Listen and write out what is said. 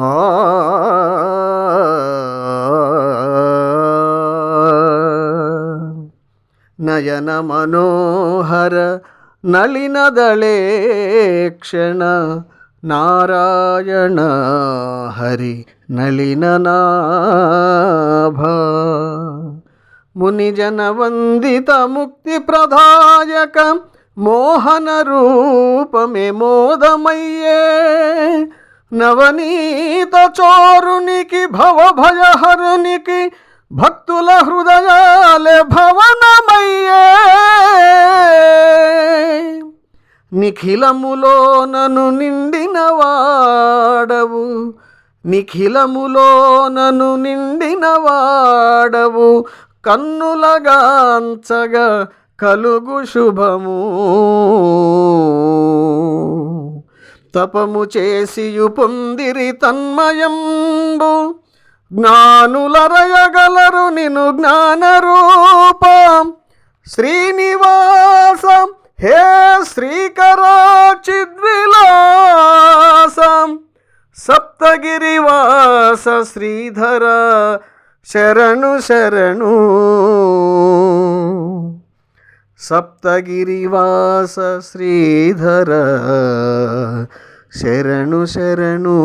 ఆ నయన మనోహర నళినదళే క్షణ నారాయణ హరి నళిననాభ మునిజన వందిత ముక్తి ప్రదాయక మోహన రూపమే మోదమయ్యే నవనీత చోరునికి భవభయహరునికి భక్తుల హృదయాలే భవనమయ్యే. నిఖిలములో నను నిండిన వాడవు నిఖిలములో నను నిండిన వాడవు కన్నులగాంచగా కలుగు శుభము. తపము చేసియు పొందిరి తన్మయంబు. జ్ఞానులరయగలరు నిను జ్ఞానరూపం. శ్రీనివాసం హే శ్రీకరాచిద్విలాసం. సప్తగిరివాస శ్రీధర శరణు శరణు. సప్తగిరివాస శ్రీధర శరణు శరణు.